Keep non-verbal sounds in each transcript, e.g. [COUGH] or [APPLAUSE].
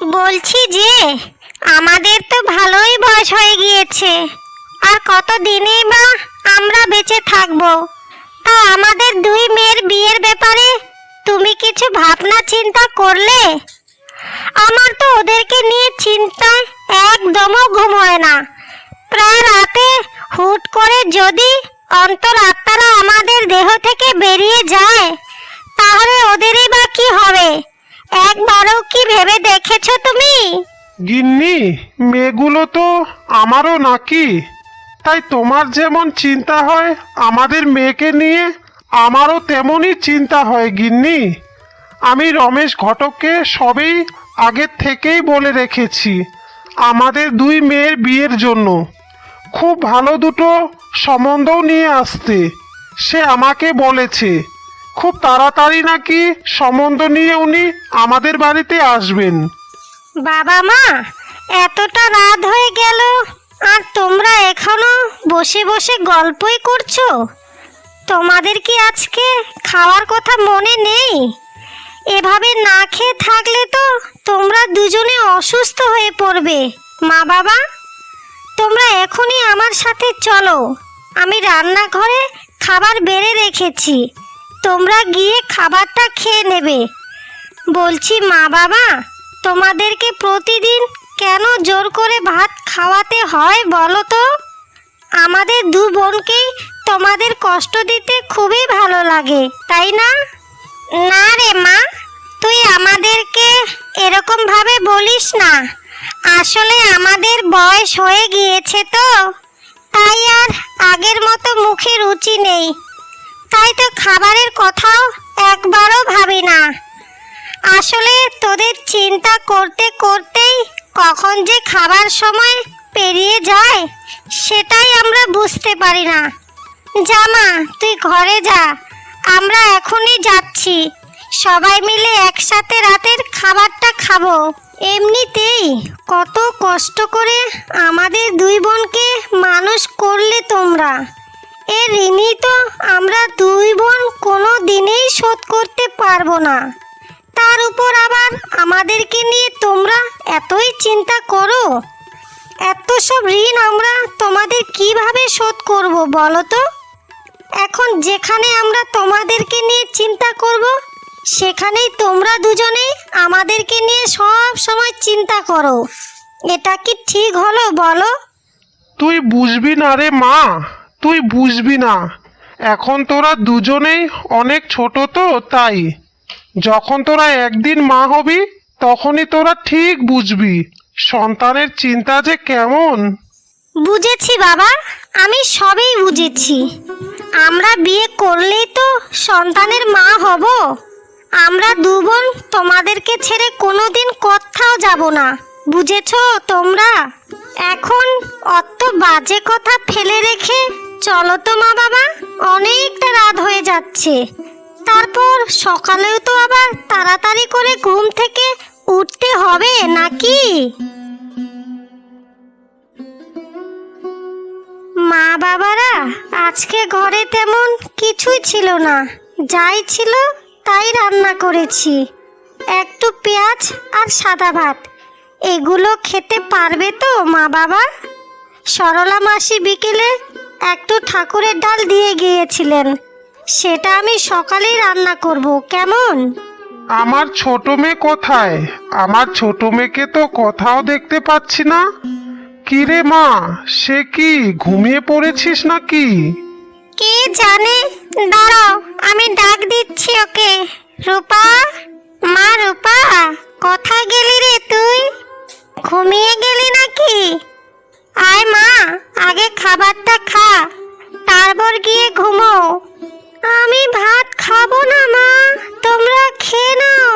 বলছি যে, আমাদের তো ভালোই বয়স হয়ে গিয়েছে। আর কত দিনেই বা আমরা বেঁচে থাকব? তা আমাদের দুই মেয়ের বিয়ের ব্যাপারে তুমি কিছু ভাবনা চিন্তা করলে? আমার তো ওদেরকে নিয়ে চিন্তায় একদমও ঘুম হয় না। প্রায় রাতে হুট করে যদি অন্তর আত্মারা আমাদের দেহ থেকে বেরিয়ে যায়, তাহলে ওদেরই বা কি হবে? একবারও কি ভেবে দেখেছ তুমি? গিন্নি, মেয়েগুলো তো আমারও নাকি। তাই তোমার যেমন চিন্তা হয় আমাদের মেয়েকে নিয়ে, আমারও তেমনই চিন্তা হয় গিন্নি। আমি রমেশ ঘটককে সবেই আগের থেকেই বলে রেখেছি, আমাদের দুই মেয়ের বিয়ের জন্য। খুব ভালো দুটো সম্বন্ধও নিয়ে আসতে, সে আমাকে বলেছে। খুব তাড়াতাড়ি নাকি সম্বন্ধ নিয়ে উনি আমাদের বাড়িতে আসবেন। বাবা মা, এতটা রাত হয়ে গেল, আর তোমরা এখনও বসে বসে গল্পই করছ? তোমাদের কি আজকে খাওয়ার কথা মনে নেই? এভাবে না খেয়ে থাকলে তো তোমরা দুজনে অসুস্থ হয়ে পড়বে, মা বাবা? তোমরা এখনই আমার সাথে চলো, আমি রান্নাঘরে খাবার বেড়ে রেখেছি। তোমরা গিয়ে খাবারটা খেয়ে নেবে। বলছি, মা বাবা, তোমাদেরকে প্রতিদিন কেন জোর করে ভাত খাওয়াতে হয় বলো তো? আমাদের দু বোনকেই তোমাদের কষ্ট দিতে খুবই ভালো লাগে, তাই না? না রে মা, তুই আমাদেরকে এরকম ভাবে বলিস না। আসলে আমাদের বয়স হয়ে গিয়েছে তো, তাই আর আগের মতো মুখে রুচি নেই। তাই তো খাবারের কথাও একবারও ভাবি না। আসলে তোদের চিন্তা করতে করতেই কখন যে খাবার সময় পেরিয়ে যায়, সেটাই আমরা বুঝতে পারি না। জামা তুই ঘরে যা। আমরা এখনই যাচ্ছি। সবাই মিলে একসাথে রাতের খাবারটা খাব। এমনিতেই কত কষ্ট করে আমাদের দুই বোনকে মানুষ করলে তোমরা এর ঋণই তো আমরা দুই বোন কোনো দিনেই শোধ করতে পারব না। তার উপর আবার আমাদেরকে নিয়ে তোমরা এতই চিন্তা করো? এত সব ঋণ আমরা তোমাদের কীভাবে শোধ করব বলো তো? এখন যেখানে আমরা তোমাদেরকে নিয়ে চিন্তা করব, সেখানেই তোমরা দুজনেই আমাদেরকে নিয়ে সব সময় চিন্তা করো। এটা কি ঠিক হলো বলো? তুই বুঝবি না রে মা। তুই বুঝবি না। এখন তোরা দুজনেই অনেক ছোট তো, তাই। যখন তোরা একদিন মা হবি, তখনই তোরা ঠিক বুঝবি সন্তানের চিন্তা যে কেমন। বুঝেছি বাবা, আমি সবই বুঝেছি। আমরা বিয়ে করলেই তো সন্তানের মা হব। আমরা দু বোন, তোমাদেরকে ছেড়ে কোনোদিন কোথাও যাব না। বুঝেছ তোমরা? এখন অত বাজে কথা ফেলে রেখে চলো তো, মা বাবা। অনেকটা রাত হয়ে যাচ্ছে। তারপর সকালেও তো আবার তাড়াতাড়ি করে ঘুম থেকে উঠতে হবে, নাকি? মা বাবারা, আজকে ঘরে তেমন কিছুই ছিল না। যাই ছিল, তাই রান্না করেছি। একটু পেঁয়াজ আর সাদা ভাত। এগুলো খেতে পারবে তো, মা বাবা? সরলা মাসি বিকেলে একটু ঠাকুরের ডাল দিয়ে গিয়েছিলেন। সেটা আমি সকালেই রান্না করব কেমন? আমার ছোট মেয়ে কোথায়? আমার ছোট মেয়েকে তো কোথাও দেখতে পাচ্ছি না। কি রে মা সে কি ঘুমিয়ে পড়েছিস নাকি? কে জানে? দাঁড়াও আমি ডাক দিচ্ছি ওকে। রূপা? মা রূপা কোথায় গেলি রে তুই? ঘুমিয়ে গেলি নাকি? আয় মা, আগে খাবারটা খা, তারপর গিয়ে ঘুমো। আমি ভাত খাব না মা, তোমরা খেয়ে নাও।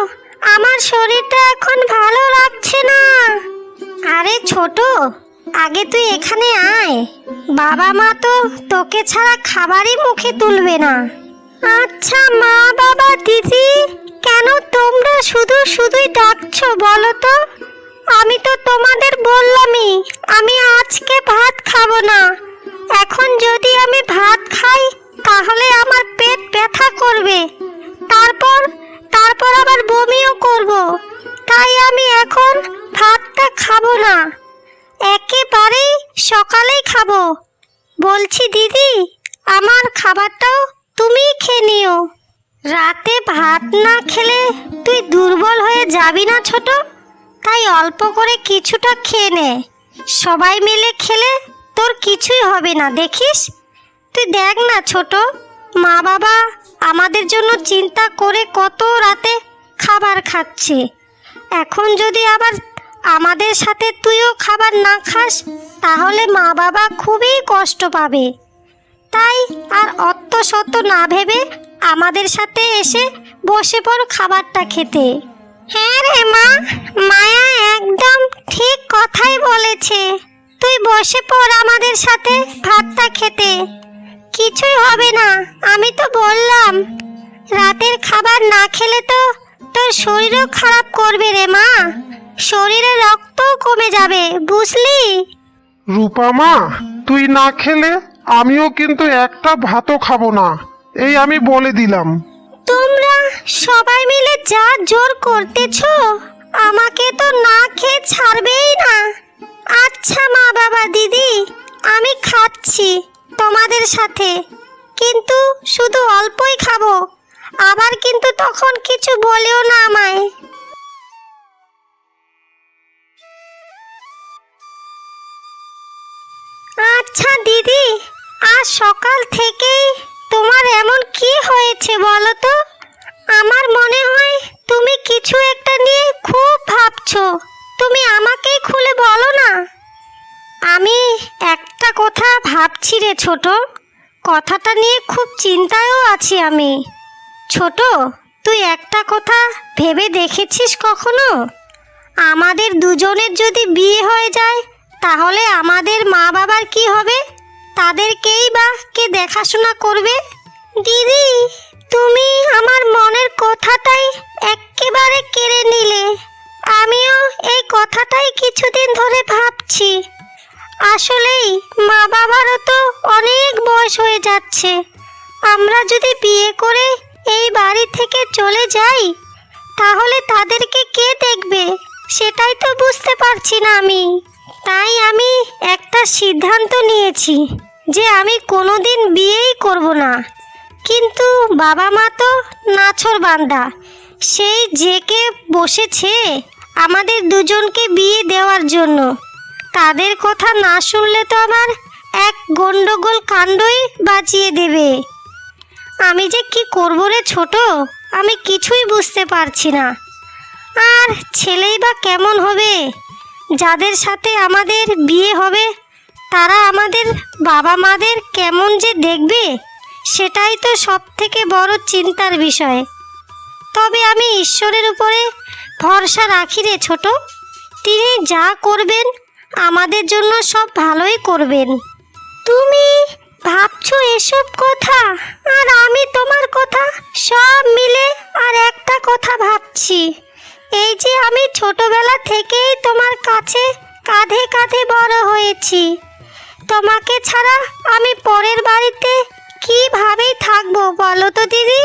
আমার শরীরটা এখন ভালো লাগছে না। আরে ছোট, আগে তুই এখানে আয়। বাবা মা তো তোকে ছাড়া খাবারই মুখে তুলবে না। আচ্ছা মা বাবা, দিদি, কেন তোমরা শুধু শুধুই ডাকছো বলো তো? আমি তো তোমাদের বললামই, আমি আজকে ভাত খাব না। এখন যদি আমি ভাত খাই, তাহলে আমার পেট ব্যথা করবে। তারপর তারপর আবার বমিও করব। তাই আমি এখন ভাতটা খাব না। একেবারেই সকালেই খাব। বলছি, দিদি, আমার খাবারটাও তুমি খেয়ে নিও। রাতে ভাত না খেলে তুই দুর্বল হয়ে যাবি না ছোট। তাই অল্প করে কিছুটা খেয়ে নে। সবাই মিলে খেলে তোর কিছুই হবে না, দেখিস? তুই দেখ না ছোট, মা বাবা আমাদের জন্য চিন্তা করে কত রাতে খাবার খাচ্ছে। এখন যদি আবার আমাদের সাথে তুইও খাবার না খাস, তাহলে মা বাবা খুবই কষ্ট পাবে। তাই আর অত না ভেবে আমাদের সাথে এসে বসে পড় খাবারটা খেতে। হ্যাঁ রে মা, মায়া একদম ঠিক কথাই বলেছে। তুই বসে পড় আমাদের সাথে ভাতটা খেতে। কিছুই হবে না, আমি তো বললাম। রাতের খাবার না খেলে তো তোর শরীরও খারাপ করবে রে মা। শরীরে রক্তও কমে যাবে, বুঝলি? রূপা মা, তুই না খেলে আমিও কিন্তু একটা ভাতও খাব না, এই আমি বলে দিলাম। তোমরা সবাই মিলে যা জোর করতেছো, আমাকে তো না খেয়ে ছাড়বেই না। আচ্ছা মা বাবা, দিদি, আমি খাচ্ছি তোমাদের সাথে, কিন্তু শুধু অল্পই খাব, আবার কিন্তু তখন কিছু বলেও না আমায়। আচ্ছা দিদি, আজ সকাল থেকেই তোমার এমন কি হয়েছে বলো তো? আমার মনে হয় তুমি কিছু একটা নিয়ে খুব ভাবছ। তুমি আমাকেই খুলে বলো না। আমি একটা কথা ভাবছি রে ছোট। কথাটা নিয়ে খুব চিন্তায়ও আছি আমি। ছোট, তুই একটা কথা ভেবে দেখেছিস কখনো? আমাদের দুজনের যদি বিয়ে হয়ে যায়, তাহলে আমাদের মা বাবার কি হবে? তাদেরকেই বা কে দেখাশোনা করবে? দিদি, তুমি আমার মনের কথাটাই একেবারে কেড়ে নিলে। আমিও এই কথাটাই কিছুদিন ধরে ভাবছি। আসলেই মা বাবারও তো অনেক বয়স হয়ে যাচ্ছে। আমরা যদি বিয়ে করে এই বাড়ি থেকে চলে যাই, তাহলে তাদেরকে কে দেখবে? সেটাই তো বুঝতে পারছি না আমি। তাই আমি একটা সিদ্ধান্ত নিয়েছি। যে আমি কোনোদিন বিয়েই করব না। কিন্তু বাবা মা তো নাছর বান্দা। সেই জেকে বসেছে আমাদের দুজনকে বিয়ে দেওয়ার জন্য। তাদের কথা না শুনলে তো আমার এক গন্ডগোল কাণ্ডই বাঁচিয়ে দেবে। আমি যে কি করব রে ছোট, আমি কিছুই বুঝতে পারছি না। আর ছেলেই বা কেমন হবে? যাদের সাথে আমাদের বিয়ে হবে তারা আমাদের বাবা মাদের কেমন যে দেখবে, সেটাই তো সব থেকে বড় চিন্তার বিষয়। তবে আমি ঈশ্বরের উপরে ভরসা রাখি রে ছোট। তিনি যা করবেন, আমাদের জন্য সব ভালোই করবেন। তুমি ভাবছ এসব কথা? আর আমি তোমার কথা সব মিলে আর একটা কথা ভাবছি। এই যে আমি ছোটবেলা থেকেই তোমার কাছে কাঁধে কাঁধে বড় হয়েছি। তোমাকে ছাড়া আমি পরের বাড়িতে কিভাবেই থাকব বলো তো দিদি?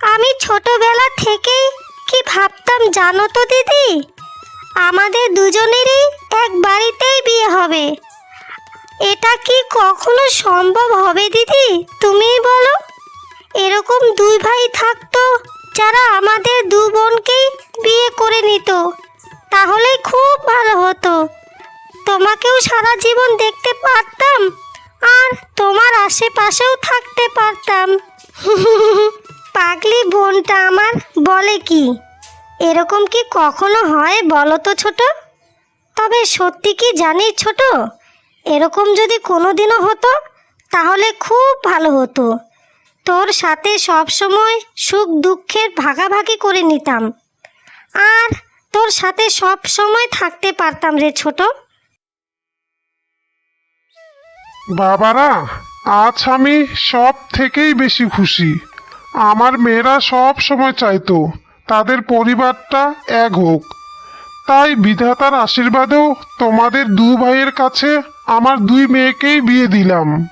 আমি ছোটবেলা থেকেই কি ভাবতাম জানো তো দিদি? আমাদের দুজনেরই এক বাড়িতেই বিয়ে হবে। এটা কি কখনো সম্ভব হবে দিদি তুমিই বলো? এরকম দুই ভাই থাকতো যারা আমাদের দু বোনকেই বিয়ে করে নিত। তাহলে খুব ভালো হতো। তোমাকেও সারা জীবন দেখতে পারতাম আর তোমার আশেপাশেও থাকতে পারতাম। [LAUGHS] পাগলি বোনটা আমার বলে কি? এরকম কি কখনো হয় বলো তো ছোট? তবে সত্যি কি জানি ছোট? এরকম যদি কোনো দিনও হতো, তাহলে খুব ভালো হতো। তোর সাথে সব সময় সুখ দুঃখের ভাগাভাগি করে নিতাম। আর তোর সাথে সব সময় থাকতে পারতাম রে ছোট। বাবারা, আজ আমি সব থেকেই বেশি খুশি। আমার মেয়েরা সব সময় চাইতো তাদের পরিবারটা এক হোক। তাই বিধাতার আশীর্বাদেও তোমাদের দু ভাইয়ের কাছে আমার দুই মেয়েকেই বিয়ে দিলাম।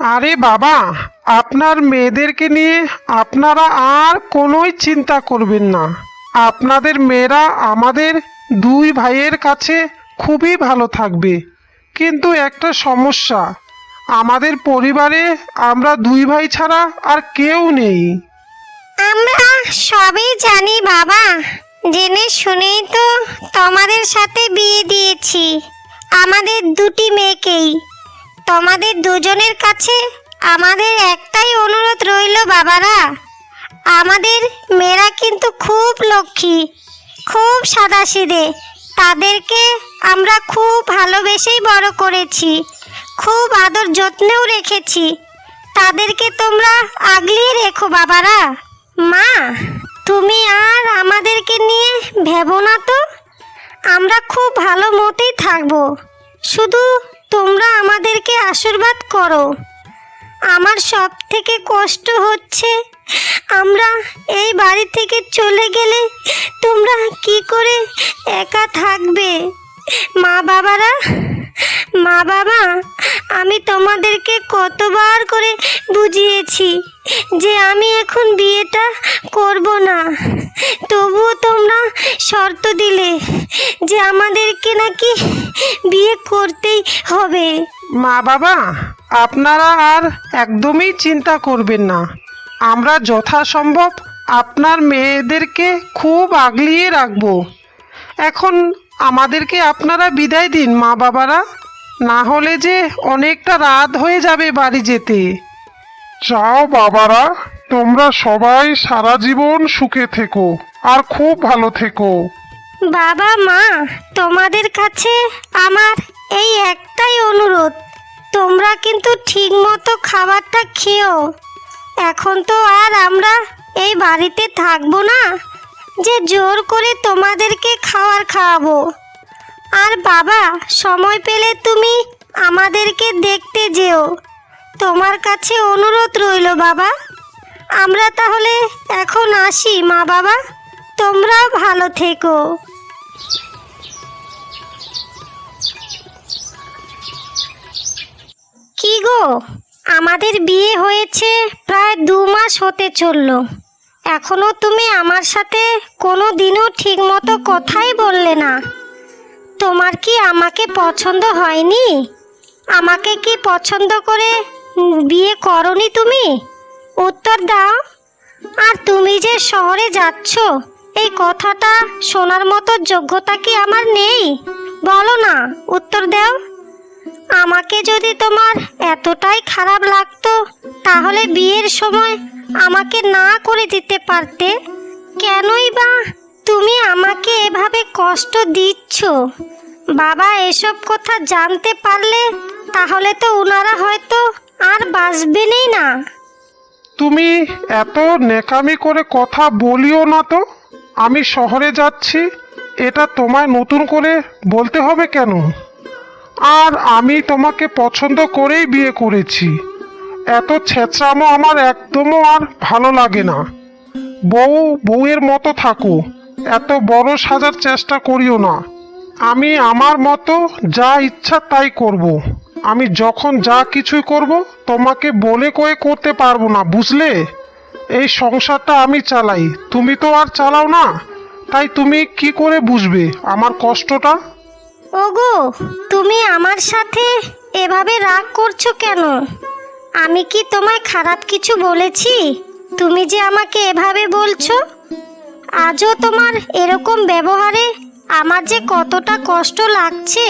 আরে বাবা, আপনার মেয়েদেরকে নিয়ে আপনারা আর কোনোই চিন্তা করবেন না। আপনাদের মেয়েরা আমাদের দুই ভাইয়ের কাছে খুবই ভালো থাকবে। কিন্তু একটা সমস্যা। আমাদের পরিবারে আমরা দুই ভাই ছাড়া আর কেউ নেই। আমরা সবই জানি বাবা। জেনে শুনেই তো তোমাদের সাথে বিয়ে দিয়েছি। আমাদের দুটি মেয়েকেই। তোমাদের দুজনের কাছে আমাদের একটাই অনুরোধ রইল বাবারা। আমাদের মেয়েরা কিন্তু খুব লক্ষ্মী, খুব সাদাসিধে। তাদেরকে আমরা খুব ভালোবেসেই বড় করেছি। খুব আদর যত্নেও রেখেছি। তাদেরকে তোমরা আগলিয়ে রেখো, বাবারা। মা, তুমি আর আমাদেরকে নিয়ে ভেবো না তো? আমরা খুব ভালো মতেই থাকব। শুধু তোমরা আমাদেরকে আশীর্বাদ করো। আমার সব থেকে কষ্ট হচ্ছে, আমরা এই বাড়ি থেকে চলে গেলে তোমরা কি করে একা থাকবে? মা বাবারা, মা বাবা, আমি তোমাদেরকে কতবার করে বুঝিয়েছি যে আমি এখন বিয়েটা করব না। তবুও তোমরা শর্ত দিলে যে আমাদেরকে নাকি বিয়ে করতেই হবে। মা বাবা, আপনারা আর একদমই চিন্তা করবেন না। আমরা যথাসম্ভব আপনার মেয়েদেরকে খুব আগলিয়ে রাখব। এখন আমাদেরকে আপনারা বিদায় দিন মা বাবারা। না হলে যে অনেকটা রাত হয়ে যাবে বাড়ি যেতে। যাও বাবারা তোমরা সবাই সারা জীবন সুখে থেকো আর খুব ভালো থেকো। বাবা মা তোমাদের কাছে আমার এই একটাই অনুরোধ। তোমরা কিন্তু ঠিক মতো খাবারটা খেও। এখন তো আর আমরা এই বাড়িতে থাকব না। যে জোর করে তোমাদেরকে খাবার খাওয়াবো। আর বাবা, সময় পেলে তুমি আমাদেরকে দেখতে যেও। তোমার কাছে অনুরোধ রইল বাবা। আমরা তাহলে এখন আসি, মা বাবা। তোমরাও ভালো থেকো। কি গো? আমাদের বিয়ে হয়েছে প্রায় দু মাস হতে চলল। এখনও তুমি আমার সাথে কোনো দিনও ঠিকমতো কথাই বললে না। তোমার কি আমাকে পছন্দ হয়নি? আমাকে কি পছন্দ করে বিয়ে করনি তুমি? উত্তর দাও। আর তুমি যে শহরে যাচ্ছ, এই কথাটা শোনার মতো যোগ্যতা কি আমার নেই? বলো না, উত্তর দাও। আমাকে যদি তোমার এতটাই খারাপ লাগতো, তাহলে বিয়ের সময় আমাকে না করে দিতে পারতে? কেনই বা তুমি আমাকে এভাবে কষ্ট দিচ্ছ? বাবা, এসব কথা জানতে পারলে তাহলে তো ওনারা হয়তো আর বাঁচবেনই না। তুমি এত নেকামি করে কথা বলিও না তো? আমি শহরে যাচ্ছি, এটা তোমায় নতুন করে বলতে হবে কেন? আর আমি তোমাকে পছন্দ করেই বিয়ে করেছি। এত ছেঁচড়ামো আমার একদমও আর ভালো লাগে না। বউ, বউয়ের মতো থাকো, এত বড় সাজার চেষ্টা করিও না। আমি আমার মতো যা ইচ্ছা তাই করব। আমি যখন যা কিছুই করব, তোমাকে বলে কয়ে করতে পারব না, বুঝলে? এই সংসারটা আমি চালাই, তুমি তো আর চালাও না। তাই তুমি কি করে বুঝবে আমার কষ্টটা? ওগো, তুমি আমার সাথে এভাবে রাগ করছ কেন? আমি কি তোমায় খারাপ কিছু বলেছি? তুমি যে আমাকে এভাবে বলছো? আজও তোমার এরকম ব্যবহারে আমার যে কতটা কষ্ট লাগছে,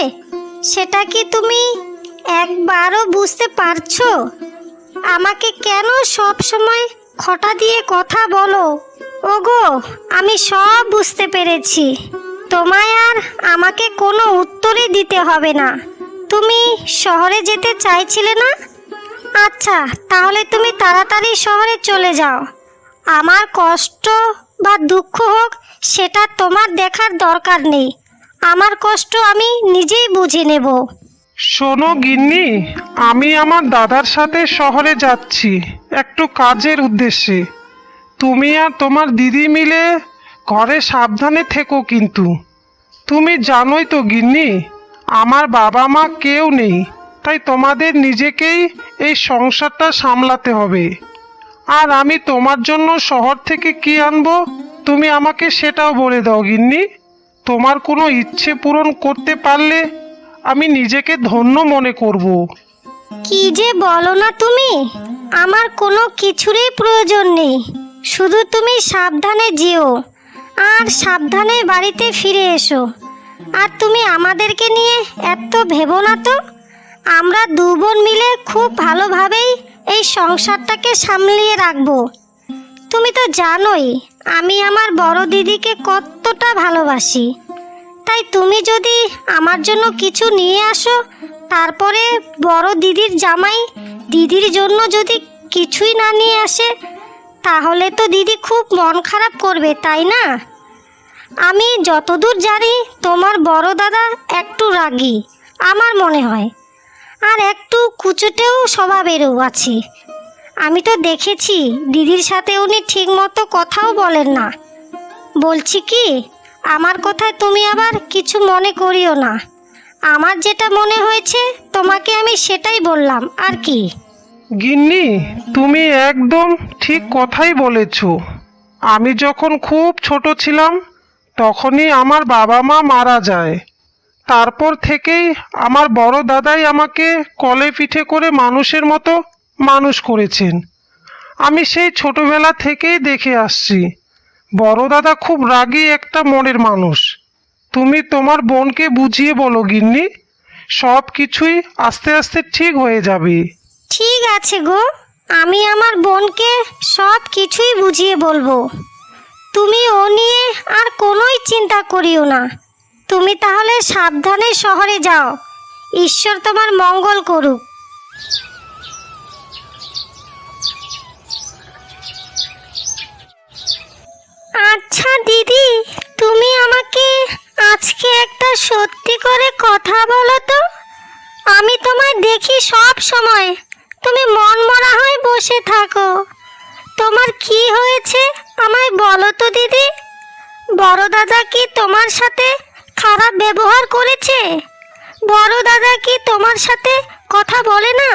সেটা কি তুমি একবারও বুঝতে পারছ? আমাকে কেন সব সময় খটা দিয়ে কথা বলো? ওগো, আমি সব বুঝতে পেরেছি। তোমায় আর আমাকে কোনো উত্তরই দিতে হবে না। তুমি শহরে যেতে চাইছিলে না? আচ্ছা তাহলে তুমি তাড়াতাড়ি শহরে চলে যাও। আমার কষ্ট বা দুঃখ হোক, সেটা তোমার দেখার দরকার নেই। আমার কষ্ট আমি নিজেই বুঝে নেব। শোনো গিন্নি, আমি আমার দাদার সাথে শহরে যাচ্ছি, একটু কাজের উদ্দেশ্যে। তুমি আর তোমার দিদি মিলে ঘরে সাবধানে থেকো কিন্তু। তুমি জানোই তো গিন্নি, আমার বাবা মা কেউ নেই। তাই তোমাদের নিজেকেই এই সংসারটা সামলাতে হবে। আর আমি তোমার জন্য শহর থেকে কি আনব? তুমি আমাকে সেটাও বলে দাও, গিন্নি। তোমার কোনো ইচ্ছে পূরণ করতে পারলে আমি নিজেকে ধন্য মনে করব। কি যে বলো না তুমি? আমার কোনো কিছুরই প্রয়োজন নেই। শুধু তুমি সাবধানে যেও। আর সাবধানে বাড়িতে ফিরে এসো। আর তুমি আমাদেরকে নিয়ে এত ভেবো না তো? আমরা দু বোন মিলে খুব ভালোভাবেই এই সংসারটাকে সামলিয়ে রাখব। তুমি তো জানোই, আমি আমার বড় দিদিকে কতটা ভালোবাসি। তাই তুমি যদি আমার জন্য কিছু নিয়ে আসো, তারপরে বড় দিদির জামাই দিদির জন্য যদি কিছুই না নিয়ে আসে, তাহলে তো দিদি খুব মন খারাপ করবে, তাই না? আমি যতদূর জানি, তোমার বড় দাদা একটু রাগী, আমার মনে হয়। আর একটু কুচুটেও স্বভাবেরও আছে। আমি তো দেখেছি, দিদির সাথে উনি ঠিকমতো কথাও বলেন না। বলছি কি, আমার কথায় তুমি আবার কিছু মনে করিও না। আমার যেটা মনে হয়েছে, তোমাকে আমি সেটাই বললাম, আর কি। গিন্নি, তুমি একদম ঠিক কথাই বলেছ। আমি যখন খুব ছোট ছিলাম, তখনই আমার বাবা মা মারা যায়। তারপর থেকেই আমার বড় দাদাই আমাকে কলে পিঠে করে মানুষের মতো মানুষ করেছেন। আমি সেই ছোটবেলা থেকেই দেখে আসছি, বড় দাদা খুব রাগী একটা মনের মানুষ। তুমি তোমার বোনকে বুঝিয়ে বলো গিন্নি, সব কিছুই আস্তে আস্তে ঠিক হয়ে যাবে। ঠিক আছে গো, আমি আমার বোনকে সব কিছুই বুঝিয়ে বলব। তুমি ও নিয়ে আর কোনোই চিন্তা করিও না। তুমি তাহলে সাবধানে শহরে যাও। ঈশ্বর তোমার মঙ্গল করুক। আচ্ছা দিদি, তুমি আমাকে আজকে একটা সত্যি করে কথা বলো তো। আমি তোমায় দেখি সব সময়। তুমি মন মরা হয়ে বসে থাকো। তোমার কি হয়েছে আমায় বলো তো, দিদি? বড় দাদা কি তোমার সাথে খারাপ ব্যবহার করেছে? বড় দাদা কি তোমার সাথে কথা বলে না?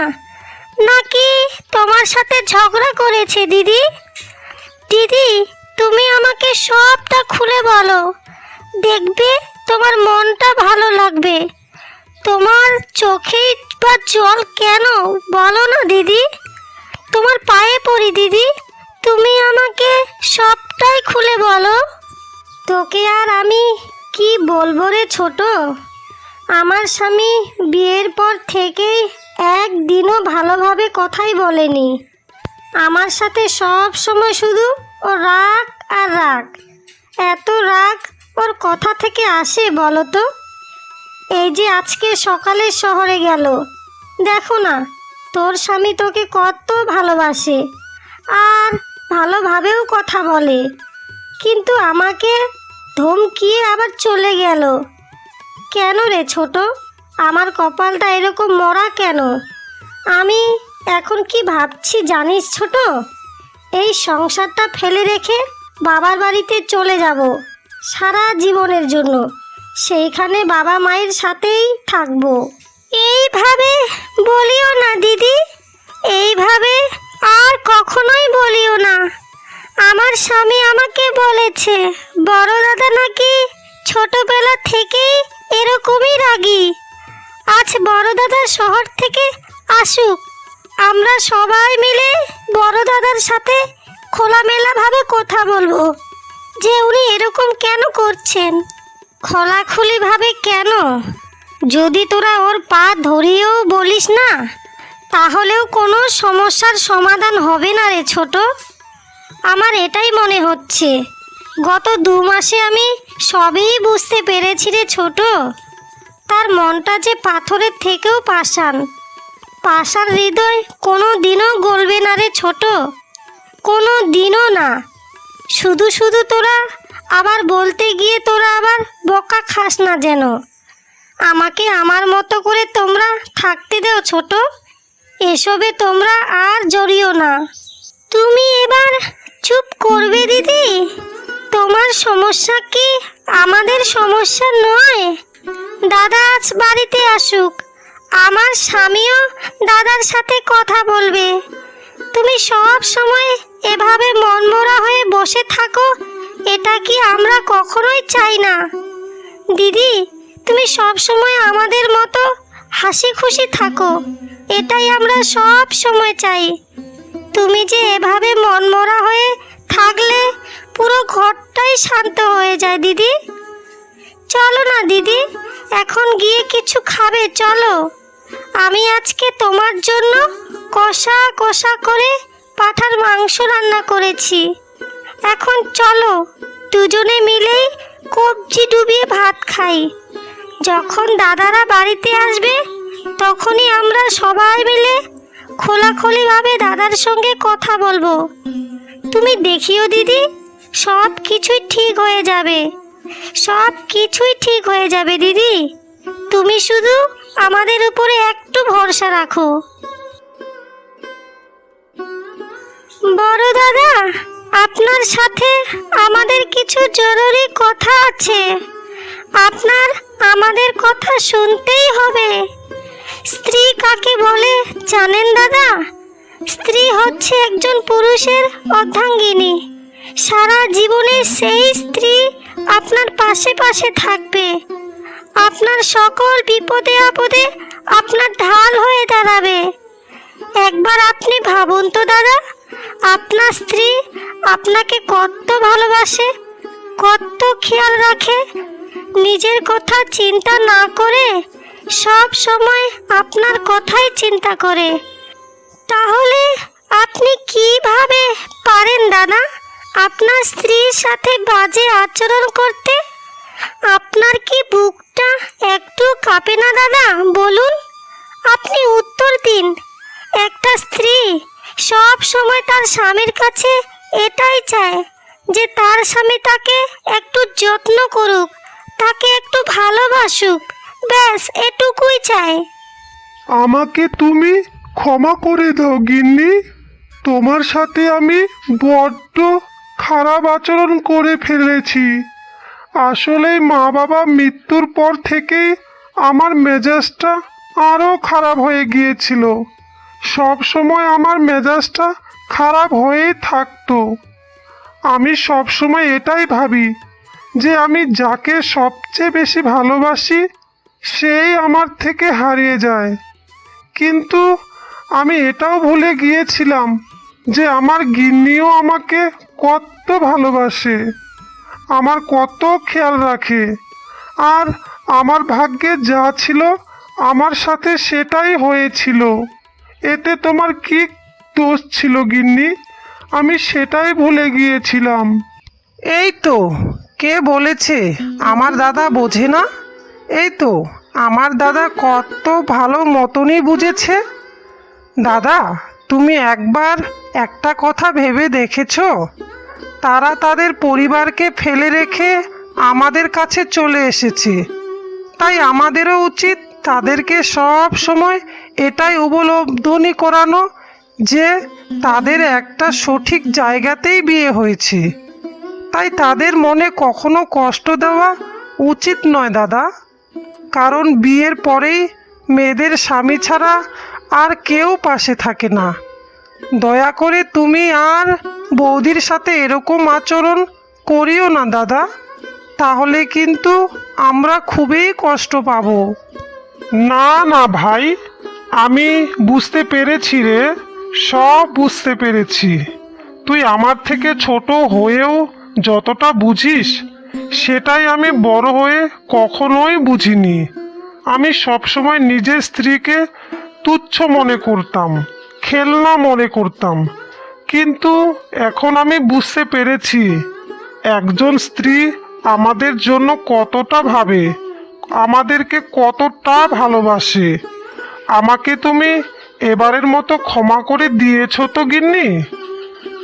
নাকি তোমার সাথে ঝগড়া করেছে, দিদি? দিদি, তুমি আমাকে সবটা খুলে বলো। দেখবে তোমার মনটা ভালো লাগবে। তোমার চোখে বা জল কেন? বলো না, দিদি। তোমার পায়ে পড়ি, দিদি। তুমি আমাকে সবটাই খুলে বলো। তোকে আর আমি কি বলব রে ছোট? আমার স্বামী বিয়ের পর থেকেই একদিনও ভালোভাবে কথাই বলেনি। আমার সাথে সব সময় শুধু ও রাগ আর রাগ। এত রাগ ওর কথা থেকে আসে বলো তো? এই যে আজকে সকালে শহরে গেল। দেখো না, তোর স্বামী তোকে কত ভালোবাসে। আর ভালোভাবেও কথা বলে। কিন্তু আমাকে ধমকিয়ে আবার চলে গেল। কেন রে ছোট? আমার কপালটা এরকম মরা কেন? আমি এখন কি ভাবছি জানিস ছোট? এই সংসারটা ফেলে রেখে বাবার বাড়িতে চলে যাব সারা জীবনের জন্য। সেইখানে বাবা মায়ের সাথেই থাকব। এইভাবে বলিও না, দিদি। এইভাবে আর কখনোই বলিও না। আমার স্বামী আমাকে বলেছে। বড় দাদা নাকি ছোটবেলা থেকেই এরকমই রাগী। আজ বড় দাদা শহর থেকে আসুক। আমরা সবাই মিলে বড় দাদার সাথে খোলামেলাভাবে কথা বলব। যে উনি এরকম কেন করছেন? খোলাখুলিভাবে কেন? যদি তোরা ওর পা ধরিয়েও বলিস না, তাহলেও কোনো সমস্যার সমাধান হবে না রে ছোট। আমার এটাই মনে হচ্ছে। গত দু মাসে আমি সবই বুঝতে পেরেছি রে ছোট। তার মনটা যে পাথরের থেকেও পাষাণ। পাষাণ হৃদয় কোনো দিনও গলবে না রে ছোট। কোনো দিনও না। শুধু শুধু তোরা, আবার বলতে গিয়ে তোরা আবার বকা খাস না যেন। আমাকে আমার মতো করে তোমরা থাকতে দাও ছোট। এসবে তোমরা আর জড়িও না। তুমি এবার চুপ করবে দিদি? তোমার সমস্যা কি? আমাদের সমস্যা নয়। দাদা আজ বাড়িতে আসুক। আমার স্বামীও দাদার সাথে কথা বলবে। তুমি সব সময় এভাবে মনমরা হয়ে বসে থাকো, এটা কি আমরা কখনোই চাই না। দিদি, তুমি সব সময় আমাদের মতো হাসি খুশি থাকো, এটাই আমরা সব সময় চাই। তুমি যে এভাবে মনমরা হয়ে থাকলে পুরো ঘরটাই শান্ত হয়ে যায়, দিদি। চলো না, দিদি। এখন গিয়ে কিছু খাবে, চলো। আমি আজকে তোমার জন্য কষা কষা করে পাঠার মাংস রান্না করেছি। এখন চলো, দুজনে মিলেই কবজি ডুবিয়ে ভাত খাই। যখন দাদারা বাড়িতে আসবে, তখনই আমরা সবাই মিলে খোলাখুলিভাবে দাদার সঙ্গে কথা বলব। তুমি দেখিও, দিদি। সব কিছুই ঠিক হয়ে যাবে। সব কিছুই ঠিক হয়ে যাবে, দিদি। তুমি শুধু আমাদের উপরে একটু ভরসা রাখো। বড় দাদা, আপনার সাথে আমাদের কিছু জরুরি কথা আছে। আপনার আমাদের কথা শুনতেই হবে। স্ত্রী কাকে বলে জানেন দাদা? স্ত্রী হচ্ছে একজন পুরুষের অর্ধাঙ্গিনী। সারা জীবনে সেই স্ত্রী আপনার পাশে পাশে থাকবে। আপনার সকল বিপদে আপদে আপনার ঢাল হয়ে দাঁড়াবে। একবার আপনি ভাবুন তো দাদা, আপনার স্ত্রী আপনাকে কত ভালোবাসে, কত খেয়াল রাখে, নিজের কথা চিন্তা না করে সব সময় আপনার কথাই চিন্তা করে। তাহলে আপনি কীভাবে পারেন দাদা? আপনার স্ত্রীর সাথে বাজে আচরণ করতে? আপনার কি বুকটা একটু কাঁপে না, দাদা? বলুন। আপনি উত্তর দিন। একটা স্ত্রী সব সময় তার স্বামীর কাছে এটাই চায় যে তার স্বামী তাকে একটু যত্ন করুক, তাকে একটু ভালোবাসুক। ব্যাস, এটুকুই চায়। আমাকে তুমি ক্ষমা করে দাও, গিন্নি। তোমার সাথে আমি বড্ড খারাপ আচরণ করে ফেলেছি। আসলে মা বাবা মৃত্যুর পর থেকে আমার মেজাজটা আরও খারাপ হয়ে গিয়েছিল। সব সময় আমার মেজাজটা খারাপ হয়েই থাকতো। আমি সব সময় এটাই ভাবি যে আমি যাকে সবচেয়ে বেশি ভালোবাসি, সেই আমার থেকে হারিয়ে যায়। কিন্তু আমি এটাও ভুলে গিয়েছিলাম যে আমার গিন্নিও আমাকে কত ভালোবাসে, আমার কত খেয়াল রাখে। আর আমার ভাগ্যে যা ছিল, আমার সাথে সেটাই হয়েছিল। এতে তোমার কি দোষ ছিল গিন্নি? আমি সেটাই ভুলে গিয়েছিলাম। এই তো, কে বলেছে? আমার দাদা বোঝে না? এই তো, আমার দাদা কত ভালো মতনই বুঝেছে। দাদা, তুমি একবার একটা কথা ভেবে দেখেছ? তারা তাদের পরিবারকে ফেলে রেখে আমাদের কাছে চলে এসেছে। তাই আমাদেরও উচিত তাদেরকে সব সময় এটাই উপলব্ধনি করানো যে তাদের একটা সঠিক জায়গাতেই বিয়ে হয়েছে। তাই তাদের মনে কখনো কষ্ট দেওয়া উচিত নয় দাদা। কারণ বিয়ের পরেই মেয়েদের স্বামী ছাড়া আর কেউ পাশে থাকে না। দয়া করে তুমি আর বৌদির সাথে এরকম আচরণ করিও না, দাদা। তাহলে কিন্তু আমরা খুবই কষ্ট পাব। না না, ভাই, আমি বুঝতে পেরেছি রে, সব বুঝতে পেরেছি। তুই আমার থেকে ছোট হয়েও যতটা বুঝিস, সেটাই আমি বড় হয়ে কখনোই বুঝিনি। আমি সবসময় নিজের স্ত্রীকে তুচ্ছ মনে করতাম। খেলনা মনে করতাম। কিন্তু এখন আমি বুঝতে পেরেছি, একজন স্ত্রী আমাদের জন্য কতটা ভাবে, আমাদেরকে কতটা ভালোবাসে। আমাকে তুমি এবারের মতো ক্ষমা করে দিয়েছ তো গিন্নি?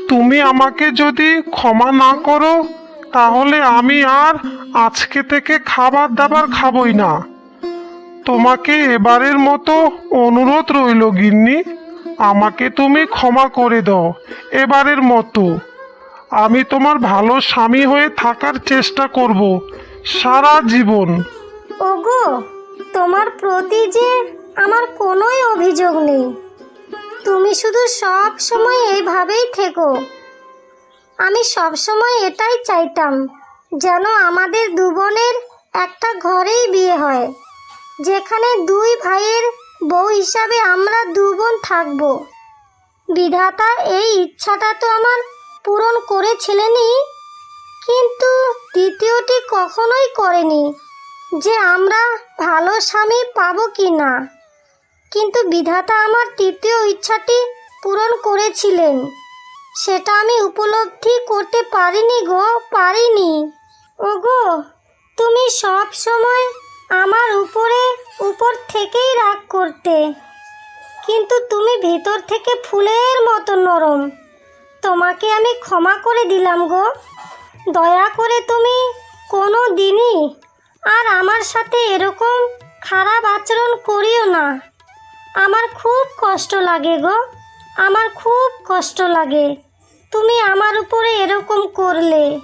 তুমি আমাকে যদি ক্ষমা না করো, তাহলে আমি আর আজকে থেকে খাবার দাবার খাবই না। তোমাকে এবারের মতো অনুরোধ রইল গিন্নি। আমাকে তুমি ক্ষমা করে দাও, এবারের মতো। আমি তোমার ভালো স্বামী হয়ে থাকার চেষ্টা করব সারা জীবন। ওগো, তোমার প্রতি যে আমার কোনোই অভিযোগ নেই। তুমি শুধু সব সময় এইভাবেই থেকো। আমি সবসময় এটাই চাইতাম, যেন আমাদের দু বোনের একটা ঘরেই বিয়ে হয়, যেখানে দুই ভাইয়ের বউ হিসাবে আমরা দু বোন থাকব। বিধাতা এই ইচ্ছাটা তো আমার পূরণ করেছিলেনই, কিন্তু দ্বিতীয়টি কখনোই করেনি যে আমরা ভালো স্বামী পাবো কি না। কিন্তু বিধাতা আমার তৃতীয় ইচ্ছাটি পূরণ করেছিলেন। সেটা আমি উপলব্ধি করতে পারিনি গো, পারিনি। ওগো, তুমি সব সময় আমার উপরে, উপর থেকেই রাগ করতে। কিন্তু তুমি ভিতর থেকে ফুলের মতো নরম। তোমাকে আমি ক্ষমা করে দিলাম গো। দয়া করে তুমি কোনো দিনই আর আমার সাথে এরকম খারাপ আচরণ করিও না। আমার খুব কষ্ট লাগে গো। আমার খুব কষ্ট লাগে। তুমি আমার উপরে এরকম করলে।